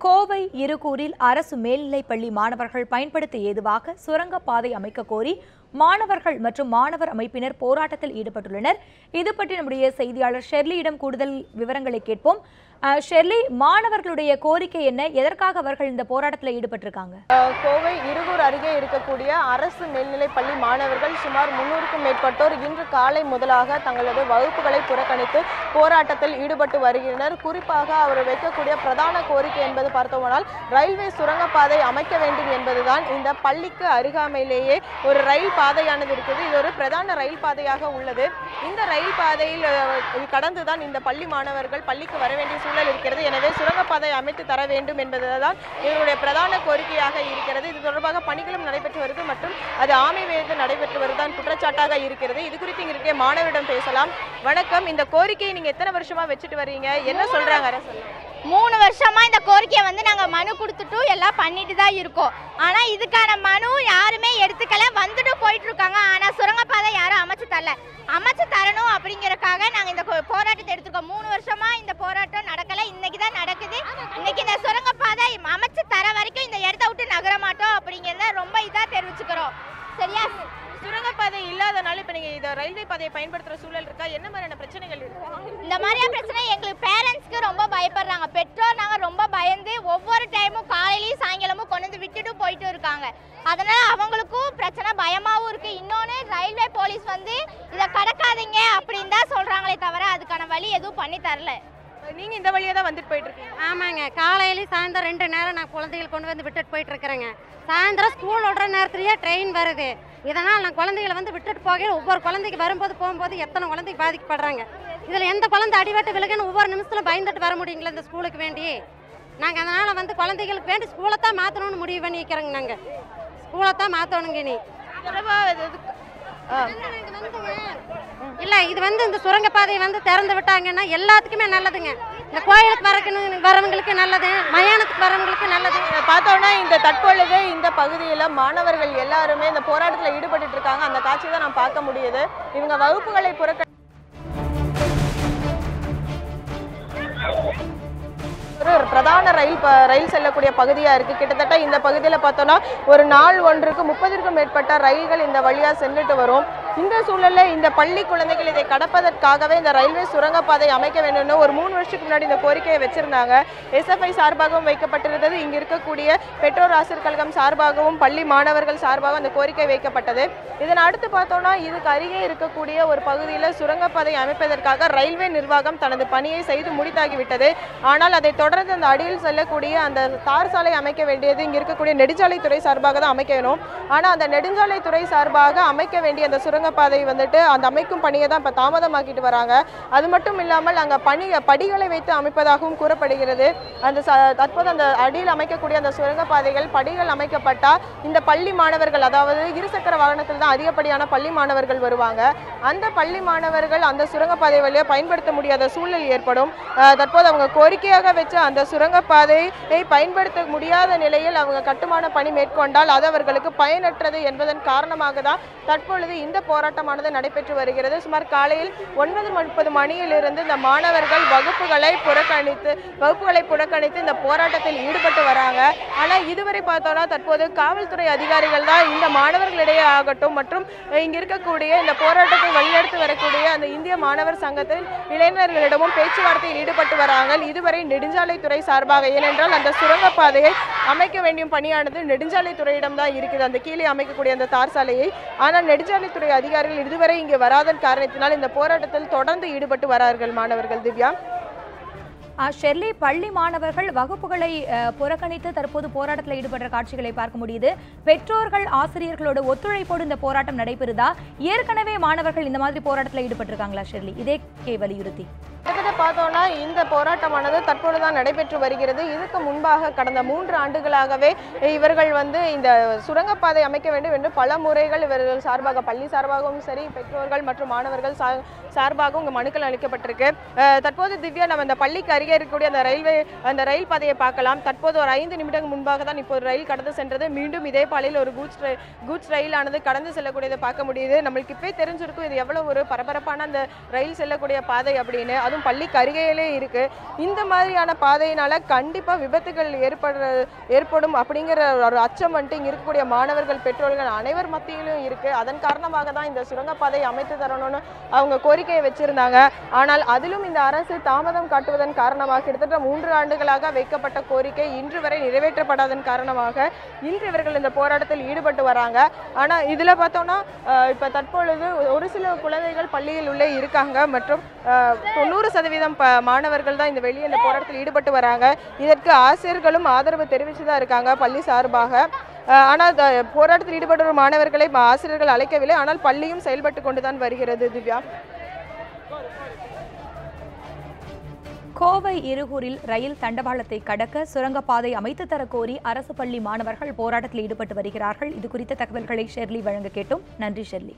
கோவை இருகூரில் அரசு மேல்நிலைப்பள்ளி மாணவர்கள் பயன்படுத்த ஏதுவாக சுரங்கப்பாதை அமைக்க கோரி மாணவர்கள் மற்றும் மாணவர் அமைப்பினர் போராட்டத்தில் ஈடுபட்டுள்ளனர். இது பற்றி நம்முடைய செய்தியாளர் ஷெர்லியிடம் கூடுதல் விவரங்களை கேட்போம். ஷெர்லி மாணவர்களுடைய கோரிக்கை என்ன? எதற்காக அவர்கள் இந்த போராட்டத்தில் ஈடுபட்டிருக்காங்க? கோவை இருகூர் அருகே இருக்கக்கூடிய அரசு மேல்நிலைப் பள்ளி மாணவர்கள் சுமார் முன்னூறுக்கும் மேற்பட்டோர் இன்று காலை முதலாக தங்களது வகுப்புகளை புறக்கணித்து போராட்டத்தில் ஈடுபட்டு வருகின்றனர். குறிப்பாக அவர் வைக்கக்கூடிய பிரதான கோரிக்கை என்பது பார்த்தோமானால் ரயில்வே சுரங்கப்பாதை அமைக்க வேண்டும் என்பதுதான். இந்த பள்ளிக்கு அருகாமையிலேயே ஒரு ரயில் பாதையானது இருக்குது. இது ஒரு பிரதான ரயில் பாதையாக உள்ளது. இந்த ரயில் பாதையில் கடந்துதான் இந்த பள்ளி மாணவர்கள் பள்ளிக்கு வர வேண்டிய சூழல் இருக்கிறது. எனவே சுரங்கப்பாதை அமைத்து தர வேண்டும் என்பதுதான் இவருடைய பிரதான கோரிக்கையாக இருக்கிறது. இது தொடர்பாக பணிகளும் நடைபெற்று வருது மற்றும் அது ஆமை வேது நடைபெற்று வருதான் குற்றச்சாட்டாக இருக்கிறது. இது குறித்து இங்க இருக்க மாணவரிடம் பேசலாம். வணக்கம். இந்த கோரிக்கையை நீங்க எத்தனை வருஷமா வச்சுட்டு வர்றீங்க? என்ன சொல்றாங்க? அரசு மூணு வருஷமா இந்த கோரிக்கையை வந்து நாங்க மனு கொடுத்துட்டு எல்லாம் பண்ணிட்டு தான் இருக்கோம். ஆனா இதுக்கான மனு யாருமே எடுத்துக்கல. வந்துட்டு போயிட்டு இருக்காங்க ஆனா சுரங்கப்பாதை யாரும் அமைச்சு தரல. அமைச்சு தரணும் அப்படிங்கறக்காக நாங்க இந்த போராட்டத்தை எடுத்திருக்கோம். மூணு வருஷமா இந்த போராட்டம் நடக்கல இன்னைக்கு தான் நடக்குது இன்னைக்கு இந்த சுரங்கப்பாதை அமைச்சு தர வரைக்கும் இந்த இடத்த விட்டு நகர மாட்டோம் அப்படிங்கறத ரொம்ப இதா தெரிவிச்சுக்கிறோம் சரியா? சுரங்கப்பாதை இல்லாதனால இப்ப நீங்க இந்த ரயில்வே பாதையை பயன்படுத்துற சூழல் இருக்கா? என்ன மாதிரியான பிரச்சனைகள் இருக்கு? இந்த மாதிரியான பிரச்சனை எங்களுக்கு பேரண்ட்ஸ்க்கு ரொம்ப பயப்படுறாங்க. பெற்றோர் நாங்கள் ரொம்ப பயந்து ஒவ்வொரு டைமும் காலையிலயும் சாயங்காலமும் கொண்டு வந்து விட்டுட்டு போயிட்டு இருக்காங்க. அதனால அவங்களுக்கும் பிரச்சனை பயமாவும் இருக்கு. இன்னொன்று ரயில்வே போலீஸ் வந்து இதை கடக்காதீங்க அப்படின்னு தான் சொல்றாங்களே தவிர அதுக்கான வழி எதுவும் பண்ணி தரல. நீங்க இந்த வழியா தான் வந்துட்டு போயிட்டு இருக்கீங்க ஆமாங்க. காலையிலயும் சாயந்தரம் ரெண்டு நேரம் நான் குழந்தைகள் கொண்டு வந்து விட்டுட்டு போயிட்டு இருக்கிறேங்க சாயந்தரம் ஸ்கூல் விடுற நேரத்துலயே ட்ரெயின் வருது. இதனால் நான் குழந்தைகளை வந்து விட்டுட்டு போக ஒவ்வொரு குழந்தைக்கு வரும்போது போகும்போது எத்தனை குழந்தைக்கு பாதிக்கப்படுறாங்க? இதில் எந்த குழந்தை அடிபட்டு விழுகுன்னு ஒவ்வொரு நிமிஷத்துல பயந்துட்டு வர முடியுங்களா இந்த ஸ்கூலுக்கு வேண்டி? நாங்கள் அதனால் வந்து குழந்தைகளுக்கு வேண்டி ஸ்கூலை தான் மாற்றணும்னு முடிவு பண்ணி வைக்கிறோங்க நாங்கள் ஸ்கூலை தான் மாற்றணுங்க நீ. இல்லை இது வந்து இந்த சுரங்கப்பாதையை வந்து திறந்து விட்டாங்கன்னா எல்லாத்துக்குமே நல்லதுங்க. இந்த கோயிலுக்கு வரக்கணும் வரவங்களுக்கு நல்லது மயானத்துக்கு வரவங்களுக்கு நல்லது. பார்த்தோன்னா இந்த தற்பொழுது இந்த பகுதியில் மாணவர்கள் எல்லாருமே இந்த போராட்டத்தில் ஈடுபட்டு இருக்காங்க. அந்த காட்சி தான் நான் பார்க்க முடியுது. இவங்க வகுப்புகளை புறக்க பிரதான ரயில் ப- ரயில் செல்லக்கூடிய பகுதியாக இருக்குது கிட்டத்தட்ட இந்த பகுதியில் பார்த்தோன்னா ஒரு நாள் ஒன்றுக்கு முப்பதிற்கும் மேற்பட்ட ரயில்கள் இந்த வழியாக சென்றுட்டு வரும். இந்த சூழலில் இந்த பள்ளி குழந்தைகள் இதை கடப்பதற்காகவே இந்த ரயில்வே சுரங்கப்பாதை அமைக்க வேண்டும்னு ஒரு மூணு வருஷத்துக்கு முன்னாடி இந்த கோரிக்கையை வச்சிருந்தாங்க. எஸ்எஃப்ஐ சார்பாகவும் வைக்கப்பட்டிருந்தது. இங்கே இருக்கக்கூடிய பெற்றோர் ஆசிரியர் கழகம் சார்பாகவும் பள்ளி மாணவர்கள் சார்பாகவும் அந்த கோரிக்கை வைக்கப்பட்டது. இதன் அடுத்து பார்த்தோம்னா இதுக்கு அருகே இருக்கக்கூடிய ஒரு பகுதியில் சுரங்கப்பாதை அமைப்பதற்காக ரயில்வே நிர்வாகம் தனது பணியை செய்து முடித்தாகிவிட்டது. ஆனால் அதை தொடர்ந்து அந்த அடியில் செல்லக்கூடிய அந்த தார் சாலை அமைக்க வேண்டியது இங்கே இருக்கக்கூடிய நெடுஞ்சாலைத்துறை சார்பாக தான் அமைக்க வேணும் ஆனால் அந்த நெடுஞ்சாலைத்துறை சார்பாக அமைக்க வேண்டிய அந்த சுரங்க சுரங்கப்பாதை வந்துட்டு அந்த அமைக்கும் பணியை தான் இப்போ தாமதமாக்கிட்டு வராங்க. அது மட்டும் இல்லாமல் அங்கே பணி படிகளை வைத்து அமைப்பதாகவும் கூறப்படுகிறது. அந்த தற்போது அந்த அடியில் அமைக்கக்கூடிய அந்த சுரங்கப்பாதைகள் படிகள் அமைக்கப்பட்டால் இந்த பள்ளி மாணவர்கள் அதாவது இருசக்கர வாகனத்தில் தான் அதிகப்படியான பள்ளி மாணவர்கள் வருவாங்க. அந்த பள்ளி மாணவர்கள் அந்த சுரங்கப்பாதை வழியாக பயன்படுத்த முடியாத சூழல் ஏற்படும். தற்போது அவங்க கோரிக்கையாக வச்ச அந்த சுரங்கப்பாதையை பயன்படுத்த முடியாத நிலையில் அவங்க கட்டுமான பணி மேற்கொண்டால் அது அவர்களுக்கு பயனற்றது என்பதன் காரணமாக தான் தற்பொழுது இந்த போராட்டமானது நடைபெற்று வருகிறது. சுமார் காலையில் ஒன்பது முப்பது மணியிலிருந்து இந்த மாணவர்கள் வகுப்புகளை புறக்கணித்து வகுப்புகளை புறக்கணித்து இந்த போராட்டத்தில் ஈடுபட்டு வராங்க. ஆனால் இதுவரை பார்த்தோம்னா தற்போது காவல்துறை அதிகாரிகள் தான் இந்த மாணவர்களிடையே ஆகட்டும் மற்றும் இங்கே இருக்கக்கூடிய இந்த போராட்டத்தை வழிநடத்தி வரக்கூடிய அந்த இந்திய மாணவர் சங்கத்தில் இளைஞர்களிடமும் பேச்சுவார்த்தையில் ஈடுபட்டு வராங்க. இதுவரை நெடுஞ்சாலைத்துறை சார்பாக ஏனென்றால் அந்த சுரங்கப்பாதையை அமைக்க வேண்டிய பணியானது நெடுஞ்சாலைத்துறையிடம் தான் இருக்குது. அந்த கீழே அமைக்கக்கூடிய அந்த தார் சாலையை. ஆனால் நெடுஞ்சாலைத்துறை அதிகாரிகள் இதுவரை இங்கே வராதன் காரணத்தினால் இந்த போராட்டத்தில் தொடர்ந்து ஈடுபட்டு வரார்கள் மாணவர்கள் திவ்யா. ஷெர்லி பள்ளி மாணவர்கள் வகுப்புகளை புறக்கணித்து தற்போது போராட்டத்தில் ஈடுபடுற காட்சிகளை பார்க்க முடியுது. பெற்றோர்கள் ஆசிரியர்களோட ஒத்துழைப்போடு இந்த போராட்டம் நடைபெறுதா? ஏற்கனவே மாணவர்கள் இந்த மாதிரி போராட்டத்தில் ஈடுபட்டிருக்காங்களா ஷெர்லி? இதே கே வலியுறுத்தி. கிட்டத்தட்ட பார்த்தோம்னா இந்த போராட்டமானது தற்பொழுது தான் நடைபெற்று வருகிறது. இதுக்கு முன்பாக கடந்த மூன்று ஆண்டுகளாகவே இவர்கள் வந்து இந்த சுரங்கப்பாதை அமைக்க வேண்டும் என்று பல முறைகள் இவர்கள் சார்பாக பள்ளி சார்பாகவும் சரி பெற்றோர்கள் மற்றும் மாணவர்கள் சார்பாகவும் இங்கே மனுக்கள் அளிக்கப்பட்டிருக்கு. தற்போது திவ்யா நம்ம இந்த பள்ளிக்கு அருகே இருக்கக்கூடிய அந்த ரயில்வே அந்த ரயில் பாதையை பார்க்கலாம். தற்போது ஒரு ஐந்து நிமிடங்கள் முன்பாக தான் இப்போ ஒரு ரயில் கடந்து சென்றது. மீண்டும் இதே பாலையில் ஒரு கூட்ஸ் ரயில் கூட்ஸ் ரயிலானது கடந்து செல்லக்கூடியதை பார்க்க முடியுது. நம்மளுக்கு இப்போ தெரிஞ்சிருக்கும் இது எவ்வளவு ஒரு பரபரப்பான அந்த ரயில் செல்லக்கூடிய பாதை அப்படின்னு. அதுவும் பள்ளி பள்ளிக்கு அருகையிலே இருக்கு. இந்த மாதிரியான பாதையினால் கண்டிப்பா விபத்துகள் ஏற்படுற ஏற்படும் அப்படிங்கிற ஒரு அச்சம் வந்துட்டு இங்கே இருக்கக்கூடிய மாணவர்கள் பெற்றோர்கள் அனைவர் மத்தியிலும் இருக்கு. அதன் காரணமாக தான் இந்த சுரங்கப்பாதை அமைத்து தரணும்னு அவங்க கோரிக்கையை வச்சிருந்தாங்க. ஆனால் அதிலும் இந்த அரசு தாமதம் காட்டுவதன் காரணமாக கிட்டத்தட்ட மூன்று ஆண்டுகளாக வைக்கப்பட்ட கோரிக்கை இன்று வரை நிறைவேற்றப்படாதன் காரணமாக இன்று இவர்கள் இந்த போராட்டத்தில் ஈடுபட்டு வராங்க. ஆனா இதுல பார்த்தோம்னா இப்போ தற்பொழுது ஒரு சில குழந்தைகள் பள்ளியில் உள்ளே இருக்காங்க. மற்றும் தொண்ணூறு சதவீதம் சதவீதம் மாணவர்கள் தான் இந்த வெளியே இந்த போராட்டத்தில் ஈடுபட்டு வராங்க. இதற்கு ஆசிரியர்களும் ஆதரவு தெரிவித்து தான் இருக்காங்க பள்ளி சார்பாக. ஆனால் போராட்டத்தில் ஈடுபட்டு வரும் மாணவர்களை ஆசிரியர்கள் அழைக்கவில்லை. ஆனால் பள்ளியும் செயல்பட்டு கொண்டு தான் வருகிறது திவ்யா. கோவை இருகூரில் ரயில் தண்டவாளத்தை கடக்க சுரங்கப்பாதை அமைத்து தர கோரி அரசு பள்ளி மாணவர்கள் போராட்டத்தில் ஈடுபட்டு வருகிறார்கள். இது குறித்த தகவல்களை ஷெர்லி வழங்க கேட்டோம். நன்றி ஷெர்லி.